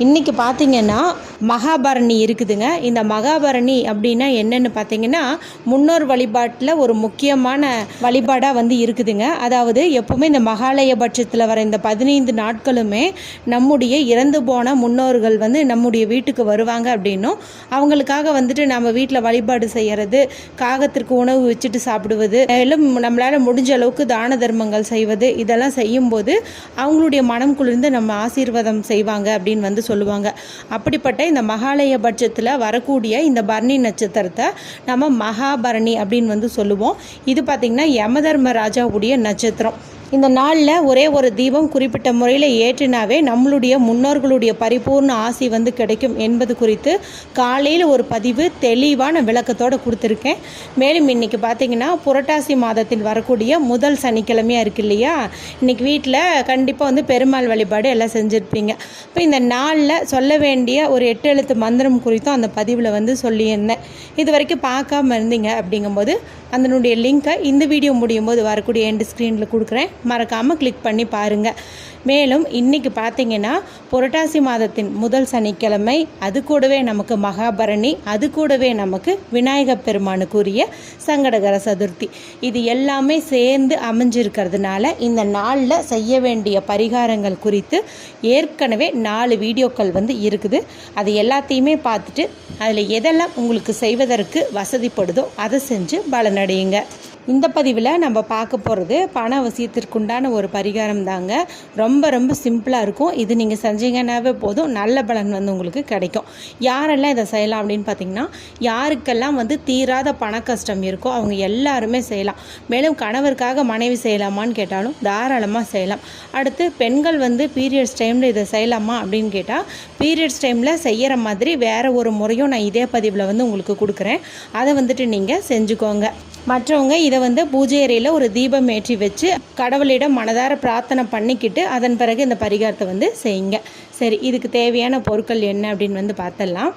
இன்றைக்கி பார்த்திங்கன்னா மகாபரணி இருக்குதுங்க. இந்த மகாபரணி அப்படின்னா என்னென்னு பார்த்தீங்கன்னா முன்னோர் வழிபாட்டில் ஒரு முக்கியமான வழிபாடாக வந்து இருக்குதுங்க. அதாவது எப்பவுமே இந்த மகாலய பட்சத்தில் வர இந்த பதினைந்து நாட்களுமே நம்முடைய இறந்து போன முன்னோர்கள் வந்து நம்முடைய வீட்டுக்கு வருவாங்க அப்படின்னும் அவங்களுக்காக வந்துட்டு நம்ம வீட்டில் வழிபாடு செய்கிறது காகத்திற்கு உணவு வச்சுட்டு சாப்பிடுவது மேலும் நம்மளால் முடிஞ்ச அளவுக்கு தான தர்மங்கள் செய்வது இதெல்லாம் செய்யும்போது அவங்களுடைய மனம் குளிர்ந்து நம்ம ஆசீர்வாதம் செய்வாங்க அப்படின்னு வந்து சொல்லுவாங்க. அப்படிப்பட்ட இந்த மகாலய பட்சத்தில் வரக்கூடிய இந்த பரணி நட்சத்திரத்தை நம்ம மகாபரணி அப்படின்னு வந்து சொல்லுவோம். இது பார்த்திங்கன்னா யமதர்ம ராஜாவுடைய நட்சத்திரம். இந்த நாளில் ஒரே ஒரு தீபம் குறிப்பிட்ட முறையில் ஏற்றினாவே நம்மளுடைய முன்னோர்களுடைய பரிபூர்ண ஆசி வந்து கிடைக்கும் என்பது குறித்து காலையில் ஒரு பதிவு தெளிவான விளக்கத்தோடு கொடுத்துருக்கேன். மேலும் இன்றைக்கி பார்த்தீங்கன்னா புரட்டாசி மாதத்தில் வரக்கூடிய முதல் சனிக்கிழமையாக இருக்கு இல்லையா? இன்றைக்கி வீட்டில் கண்டிப்பாக வந்து பெருமாள் வழிபாடு எல்லாம் செஞ்சுருப்பீங்க. இப்போ இந்த நாளில் சொல்ல வேண்டிய ஒரு எட்டு எழுத்து மந்திரம் குறித்தும் அந்த பதிவில் வந்து சொல்லியிருந்தேன். இது வரைக்கும் பார்க்காம இருந்தீங்க அப்படிங்கும்போது அதனுடைய லிங்க்கை இந்த வீடியோ முடியும் போது வரக்கூடிய எண்டு ஸ்க்ரீனில் கொடுக்குறேன். மறக்காமல் கிளிக் பண்ணி பாருங்கள் மேலும் இன்றைக்கி பார்த்தீங்கன்னா புரட்டாசி மாதத்தின் முதல் சனிக்கிழமை அது கூடவே நமக்கு மகாபரணி அது கூடவே நமக்கு விநாயகப் பெருமானுக்குரிய சங்கடகர சதுர்த்தி. இது எல்லாமே சேர்ந்து அமைஞ்சிருக்கிறதுனால இந்த நாளில் செய்ய வேண்டிய பரிகாரங்கள் குறித்து ஏற்கனவே நாலு வீடியோக்கள் வந்து இருக்குது. அது எல்லாத்தையுமே பார்த்துட்டு அதில் எதெல்லாம் உங்களுக்கு செய்வதற்கு வசதிப்படுதோ அதை செஞ்சு பலனடையுங்க. இந்த பதிவில் நம்ம பார்க்க போகிறது பண அவசியத்திற்குண்டான ஒரு பரிகாரம் தாங்க. ரொம்ப ரொம்ப சிம்பிளாக இருக்கும். இது நீங்கள் செஞ்சீங்கன்னாவே போதும். நல்ல பலன் வந்து உங்களுக்கு கிடைக்கும். யாரெல்லாம் இதை செய்யலாம் அப்படின்னு பார்த்தீங்கன்னா யாருக்கெல்லாம் வந்து தீராத பண கஷ்டம் இருக்கோ அவங்க எல்லாருமே செய்யலாம். மேலும் கணவருக்காக மனைவி செய்யலாமான்னு கேட்டாலும் தாராளமாக செய்யலாம். அடுத்து பெண்கள் வந்து பீரியட்ஸ் டைமில் இதை செய்யலாமா அப்படின்னு கேட்டால் பீரியட்ஸ் டைமில் செய்கிற மாதிரி வேறு ஒரு முறையும் நான் இதே பதிவில் வந்து உங்களுக்கு கொடுக்குறேன். அதை வந்துட்டு நீங்கள் செஞ்சுக்கோங்க. மற்றவங்க இதை வந்து பூஜை அறையில் ஒரு தீபம் ஏற்றி வச்சு கடவுளிடம் மனதார பிரார்த்தனை பண்ணிக்கிட்டு அதன் பிறகு இந்த பரிகாரத்தை வந்து செய்யுங்க. சரி இதுக்கு தேவையான பொருட்கள் என்ன அப்படின்னு வந்து பார்த்தலாம்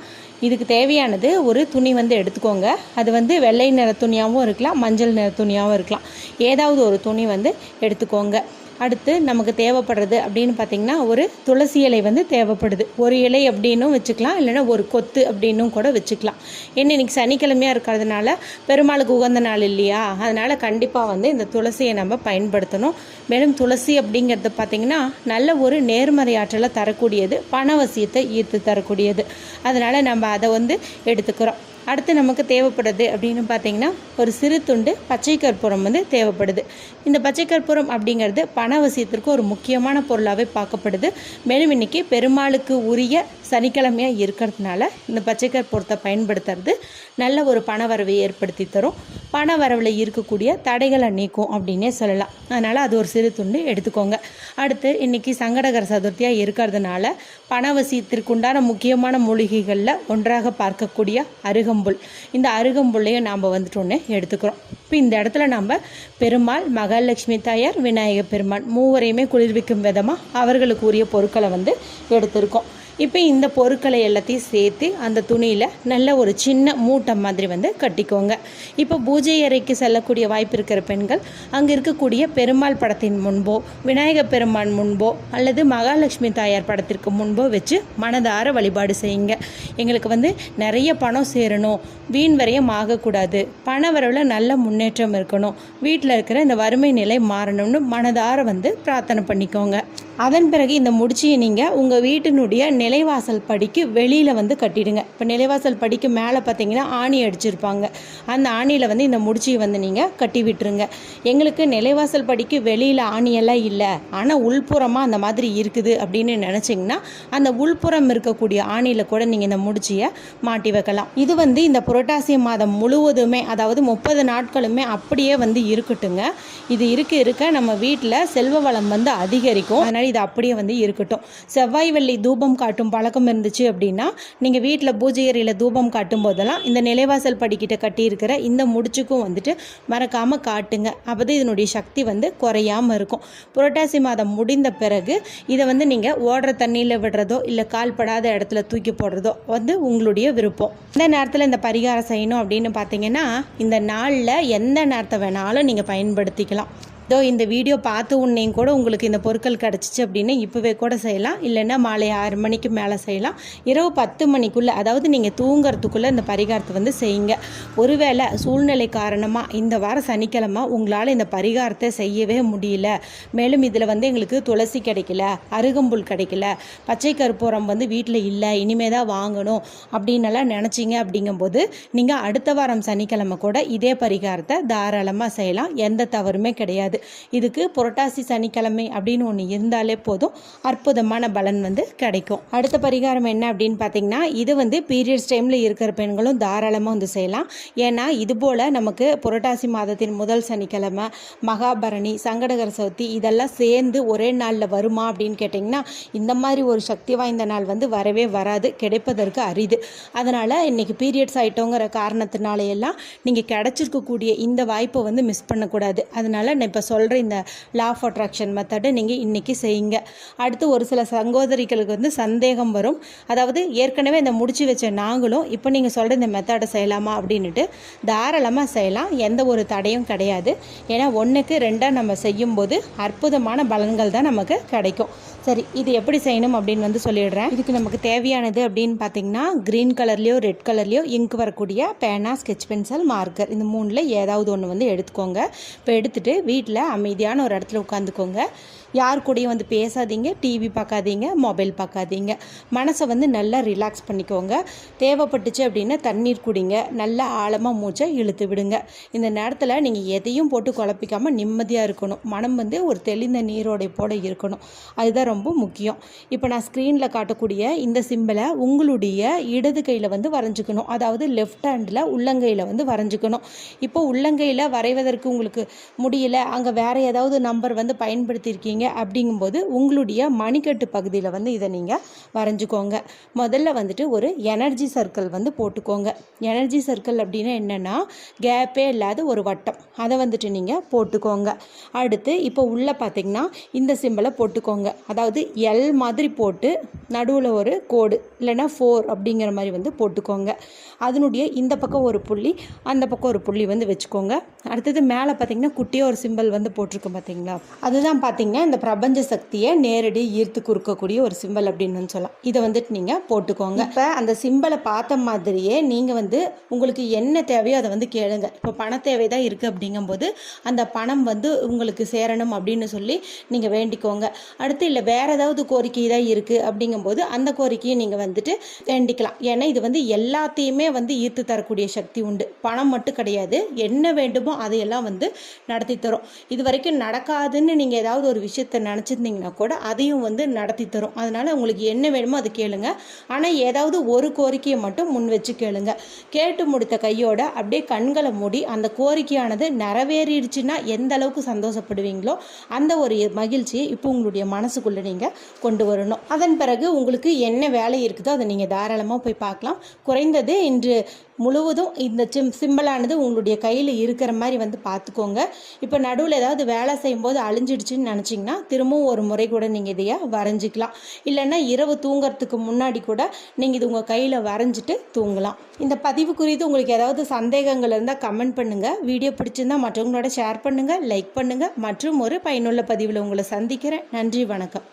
இதுக்கு தேவையானது ஒரு துணி வந்து எடுத்துக்கோங்க. அது வந்து வெள்ளை நிற துணியாகவும் இருக்கலாம் மஞ்சள் நிற துணியாகவும் இருக்கலாம். ஏதாவது ஒரு துணி வந்து எடுத்துக்கோங்க. அடுத்து நமக்கு தேவைப்படுறது அப்படின்னு பார்த்திங்கன்னா ஒரு துளசி இலை வந்து தேவைப்படுது. ஒரு இலை அப்படின்னும் வச்சுக்கலாம் இல்லைன்னா ஒரு கொத்து அப்படின்னும் கூட வச்சுக்கலாம். ஏன்னா இன்னைக்கு சனிக்கிழமையாக இருக்கிறதுனால பெருமாளுக்கு உகந்த நாள் இல்லையா? அதனால் கண்டிப்பாக வந்து இந்த துளசியை நம்ம பயன்படுத்தணும். மேலும் துளசி அப்படிங்கிறது பார்த்திங்கன்னா நல்ல ஒரு நேர்மறை ஆற்றலை தரக்கூடியது பணவசியத்தை ஈர்த்து தரக்கூடியது. அதனால் நம்ம அதை வந்து எடுத்துக்கிறோம். அடுத்து நமக்கு தேவைப்படுது அப்படின்னு பார்த்தீங்கன்னா ஒரு சிறு துண்டு பச்சை கற்பூரம் வந்து தேவைப்படுது. இந்த பச்சை கற்பூரம் அப்படிங்கிறது பணவசியத்திற்கு ஒரு முக்கியமான பொருளாகவே பார்க்கப்படுது. மேலும் இன்னைக்கு பெருமாளுக்கு உரிய சனிக்கிழமையாக இருக்கிறதுனால இந்த பச்சைக்கர் கற்பூரத்தை பயன்படுத்துறது நல்ல ஒரு பணவரவை ஏற்படுத்தி தரும். பண வரவில் இருக்கக்கூடிய தடைகளை நீக்கும் அப்படின்னே சொல்லலாம். அதனால் அது ஒரு சிறு துண்டு எடுத்துக்கோங்க. அடுத்து இன்னைக்கு சங்கடகர சதுர்த்தியாக இருக்கிறதுனால பணவசியத்திற்குண்டான முக்கியமான மூலிகைகளில் ஒன்றாக பார்க்கக்கூடிய அருகம்புல். இந்த அருகம்புல்லையும் நாம் வந்துட்டு ஒன்று எடுத்துக்கிறோம். இப்போ இந்த இடத்துல நம்ம பெருமாள் மகாலட்சுமி தாயார் விநாயகர் பெருமாள் மூவரையுமே குளிர்விக்கும் விதமாக அவர்களுக்கு உரிய பொருட்களை வந்து எடுத்திருக்கோம். இப்போ இந்த பொருட்களை எல்லாத்தையும் சேர்த்து அந்த துணியில் நல்ல ஒரு சின்ன மூட்டை மாதிரி வந்து கட்டிக்கோங்க. இப்போ பூஜை அறைக்கு செல்லக்கூடிய வாய்ப்பு இருக்கிற பெண்கள் அங்கே இருக்கக்கூடிய பெருமாள் படத்தின் முன்போ விநாயகர் பெருமான் முன்போ அல்லது மகாலட்சுமி தாயார் படத்திற்கு முன்போ வச்சு மனதார வழிபாடு செய்யுங்க. எங்களுக்கு வந்து நிறைய பணம் சேரணும். வீண் வரையும் ஆகக்கூடாது. பண வரவில் நல்ல முன்னேற்றம் இருக்கணும். வீட்டில் இருக்கிற இந்த வறுமை நிலை மாறணும்னு மனதார வந்து பிரார்த்தனை பண்ணிக்கோங்க. அதன் பிறகு இந்த முடிச்சியை நீங்கள் உங்கள் வீட்டினுடைய நிலைவாசல் படிக்கு வெளியில் வந்து கட்டிடுங்க. இப்போ நிலைவாசல் படிக்கு மேலே பார்த்தீங்கன்னா ஆணி அடிச்சிருப்பாங்க. அந்த ஆணியில் வந்து இந்த முடிச்சியை வந்து நீங்கள் கட்டி விட்டுருங்க. எங்களுக்கு நிலைவாசல் படிக்கு வெளியில் ஆணியெல்லாம் இல்லை. ஆனால் உள்புறமாக அந்த மாதிரி இருக்குது அப்படின்னு நினச்சிங்கன்னா அந்த உள்புறம் இருக்கக்கூடிய ஆணியில் கூட நீங்கள் இந்த முடிச்சியை மாட்டி வைக்கலாம். இது வந்து இந்த புரட்டாசி மாதம் முழுவதுமே அதாவது முப்பது நாட்களுமே அப்படியே வந்து இருக்கட்டுங்க. இது இருக்க இருக்க நம்ம வீட்டில் செல்வ வளம் வந்து அதிகரிக்கும். அதனால் இது அப்படியே வந்து இருக்கட்டும். செவ்வாய் வெள்ளி தூபம் காட்டும் பழக்கம் இருந்துச்சு அப்படின்னா நீங்கள் வீட்டில் பூஜை அறையில் தூபம் காட்டும் போதெல்லாம் இந்த நிலைவாசல் படிக்கிட்ட கட்டியிருக்கிற இந்த முடிச்சுக்கும் வந்துட்டு மறக்காமல் காட்டுங்க. அப்போ இதனுடைய சக்தி வந்து குறையாமல் இருக்கும். புரட்டாசி மாதம் முடிந்த பிறகு இதை வந்து நீங்கள் ஓடுற தண்ணியில் விடுறதோ இல்லை கால்படாத இடத்துல தூக்கி போடுறதோ வந்து உங்களுடைய விருப்பம். இந்த நேரத்தில் இந்த பரிகாரம் செய்யணும் அப்படின்னு பார்த்தீங்கன்னா இந்த நாளில் எந்த நேரத்தை வேணாலும் நீங்கள் பயன்படுத்திக்கலாம். இதோ இந்த வீடியோ பார்த்து உன்னையும் கூட உங்களுக்கு இந்த பொருட்கள் கிடச்சிச்சு அப்படின்னு இப்போவே கூட செய்யலாம். இல்லைன்னா மாலை ஆறு மணிக்கு மேலே செய்யலாம். இரவு பத்து மணிக்குள்ளே அதாவது நீங்கள் தூங்குறதுக்குள்ளே இந்த பரிகாரத்தை வந்து செய்யுங்க. ஒருவேளை சூழ்நிலை காரணமாக இந்த வாரம் சனிக்கிழமை உங்களால் இந்த பரிகாரத்தை செய்யவே முடியல. மேலும் இதில் வந்து எங்களுக்கு துளசி கிடைக்கல அருகம்புல் கிடைக்கல பச்சை கற்பூரம் வந்து வீட்டில் இல்லை இனிமே தான் வாங்கணும் அப்படின்னலாம் நினச்சிங்க அப்படிங்கும்போது நீங்கள் அடுத்த வாரம் சனிக்கிழமை கூட இதே பரிகாரத்தை தாராளமாக செய்யலாம். எந்த தவறுமே கிடையாது. இதுக்கு புரட்டாசி சனிக்கிழமை அப்படின்னு ஒன்று இருந்தாலே போதும். அற்புதமான பலன் வந்து கிடைக்கும். அடுத்த பரிகாரம் என்ன அப்படின்னு பார்த்தீங்கன்னா இது வந்து பீரியட்ஸ் டைமில் இருக்கிற பெண்களும் தாராளமாக வந்து செய்யலாம். ஏன்னா இது போல் நமக்கு புரட்டாசி மாதத்தின் முதல் சனிக்கிழமை மகாபரணி சங்கடகர சதுர்த்தி இதெல்லாம் சேர்ந்து ஒரே நாளில் வருமா அப்படின்னு கேட்டிங்கன்னா இந்த மாதிரி ஒரு சக்தி வாய்ந்த நாள் வந்து வரவே வராது. கிடைப்பதற்கு அரிது. அதனால் இன்றைக்கி பீரியட்ஸ் ஆகிட்டோங்கிற காரணத்தினால எல்லாம் நீங்கள் கிடச்சிருக்கக்கூடிய இந்த வாய்ப்பை வந்து மிஸ் பண்ணக்கூடாது. அதனால் நான் இப்போ சொல்கிற இந்த லா ஆஃப் அட்ராக்ஷன் மெத்தடை நீங்கள் இன்றைக்கி செய்யுங்க. அடுத்து ஒரு சில சகோதரிகளுக்கு வந்து சந்தேகம் வரும். அதாவது ஏற்கனவே இந்த முடிச்சு வச்ச நாங்களும் இப்போ நீங்கள் சொல்கிற இந்த மெத்தடை செய்யலாமா அப்படின்ட்டு தாராளமாக செய்யலாம். எந்த ஒரு தடையும் கிடையாது. ஏன்னா ஒன்றுக்கு ரெண்டாக நம்ம செய்யும்போது அற்புதமான பலன்கள் தான் நமக்கு கிடைக்கும். சரி இது எப்படி செய்யணும் அப்படின்னு வந்து சொல்லிடுறேன். இதுக்கு நமக்கு தேவையானது அப்படின்னு பார்த்தீங்கன்னா க்ரீன் கலர்லேயோ ரெட் கலர்லேயோ இங்க் வரக்கூடிய பேனா ஸ்கெச் பென்சில் மார்க்கர் இந்த மூணில் ஏதாவது ஒன்று வந்து எடுத்துக்கோங்க. இப்போ எடுத்துகிட்டு வீட்டில் அமைதியான ஒரு இடத்துல உட்காந்துக்கோங்க. யார் கூடயும் வந்து பேசாதீங்க டிவி பார்க்காதீங்க மொபைல் பார்க்காதீங்க. மனசை வந்து நல்லா ரிலாக்ஸ் பண்ணிக்கோங்க. தேவைப்பட்டுச்சு அப்படின்னா தண்ணீர் குடிங்க. நல்லா ஆழமாக மூச்சை இழுத்து விடுங்க. இந்த நேரத்தில் நீங்கள் எதையும் போட்டு குழப்பிக்காமல் நிம்மதியாக இருக்கணும். மனம் வந்து ஒரு தெளிந்த நீரோடை போட இருக்கணும். அதுதான் ரொம்ப முக்கியம். இப்போ நான் ஸ்க்ரீனில் காட்டக்கூடிய இந்த சிம்பிளை உங்களுடைய இடது கையில் வந்து வரைஞ்சிக்கணும். அதாவது லெஃப்ட் ஹேண்டில் உள்ளங்கையில் வந்து வரைஞ்சிக்கணும். இப்போ உள்ளங்கையில் வரைவதற்கு உங்களுக்கு முடியல. அங்கே வேறு ஏதாவது நம்பர் வந்து பயன்படுத்தியிருக்கீங்க. அப்படிங்கும்போது உங்களுடைய மணிக்கட்டு பகுதியில் வந்து இதை நீங்கள் வரைஞ்சிக்கோங்க. முதல்ல வந்துட்டு ஒரு எனர்ஜி சர்க்கிள் வந்து போட்டுக்கோங்க. எனர்ஜி சர்க்கிள் அப்படின்னா என்னென்னா கேப்பே இல்லாத ஒரு வட்டம். அதை வந்துட்டு நீங்கள் போட்டுக்கோங்க. அடுத்து இப்போ உள்ளே பார்த்தீங்கன்னா இந்த சிம்பிளை போட்டுக்கோங்க. அதாவது எல் மாதிரி போட்டு நடுவில் ஒரு கோடு இல்லைன்னா ஃபோர் அப்படிங்கிற மாதிரி வந்து போட்டுக்கோங்க. அதனுடைய இந்த பக்கம் ஒரு புள்ளி அந்த பக்கம் ஒரு புள்ளி வந்து வச்சுக்கோங்க. அடுத்தது மேலே பார்த்தீங்கன்னா குட்டியாக ஒரு சிம்பிள் வந்து போட்டிருக்கோம் பார்த்தீங்களா? அதுதான் பார்த்தீங்கன்னா இந்த பிரபஞ்ச சக்தியை நேரடி ஈர்த்து கொடுக்கக்கூடிய ஒரு சிம்பிள் அப்படின்னு சொல்லலாம். இதை வந்துட்டு நீங்கள் போட்டுக்கோங்க. இப்போ அந்த சிம்பிளை பார்த்த மாதிரியே நீங்கள் வந்து உங்களுக்கு என்ன தேவையோ அதை வந்து கேளுங்க. இப்போ பண தேவை தான் இருக்குது அப்படிங்கும்போது அந்த பணம் வந்து உங்களுக்கு சேரணும் அப்படின்னு சொல்லி நீங்கள் வேண்டிக்கோங்க. அடுத்து இல்லை வேறு ஏதாவது கோரிக்கை தான் இருக்குது அப்படிங்கும்போது அந்த கோரிக்கையை நீங்கள் வந்துட்டு வேண்டிக்கலாம். ஏன்னா இது வந்து எல்லாத்தையுமே வந்து ஈர்த்து தரக்கூடிய சக்தி உண்டு. பணம் மட்டும் கிடையாது. என்ன வேண்டுமோ அதையெல்லாம் வந்து நடத்தி தரும். இது வரைக்கும் நடக்காதுன்னு நீங்கள் ஏதாவது ஒரு விஷயம் விஷயத்தை நினச்சிருந்தீங்கன்னா கூட அதையும் வந்து நடத்தி தரும். அதனால் உங்களுக்கு என்ன வேணுமோ அது கேளுங்க. ஆனால் ஏதாவது ஒரு கோரிக்கையை மட்டும் முன் வச்சு கேளுங்க. கேட்டு முடித்த கையோட அப்படியே கண்களை மூடி அந்த கோரிக்கையானது நிறைவேறிடுச்சுன்னா எந்த அளவுக்கு சந்தோஷப்படுவீங்களோ அந்த ஒரு மகிழ்ச்சியை இப்போ உங்களுடைய மனசுக்குள்ளே நீங்கள் கொண்டு வரணும். அதன் பிறகு உங்களுக்கு என்ன வேலை இருக்குதோ அதை நீங்கள் தாராளமாக போய் பார்க்கலாம். குறைந்தது இன்று முழுவதும் இந்த சிம் சிம்பிளானது உங்களுடைய கையில் இருக்கிற மாதிரி வந்து பார்த்துக்கோங்க இப்போ நடுவில் ஏதாவது வேலை செய்யும்போது அழிஞ்சிடுச்சுன்னு நினச்சிங்கன்னா திரும்பவும் ஒரு முறை கூட நீங்கள் இதையை வரைஞ்சிக்கலாம். இல்லைன்னா இரவு தூங்குறதுக்கு முன்னாடி கூட நீங்கள் இது உங்கள் கையில் வரைஞ்சிட்டு தூங்கலாம். இந்த பதிவு குறித்து உங்களுக்கு ஏதாவது சந்தேகங்கள் இருந்தால் கமெண்ட் பண்ணுங்கள் வீடியோ பிடிச்சிருந்தால் மற்றவங்களோட ஷேர் பண்ணுங்கள் லைக் பண்ணுங்கள் மற்றும் ஒரு பயனுள்ள பதிவில் உங்களை சந்திக்கிறேன். நன்றி வணக்கம்.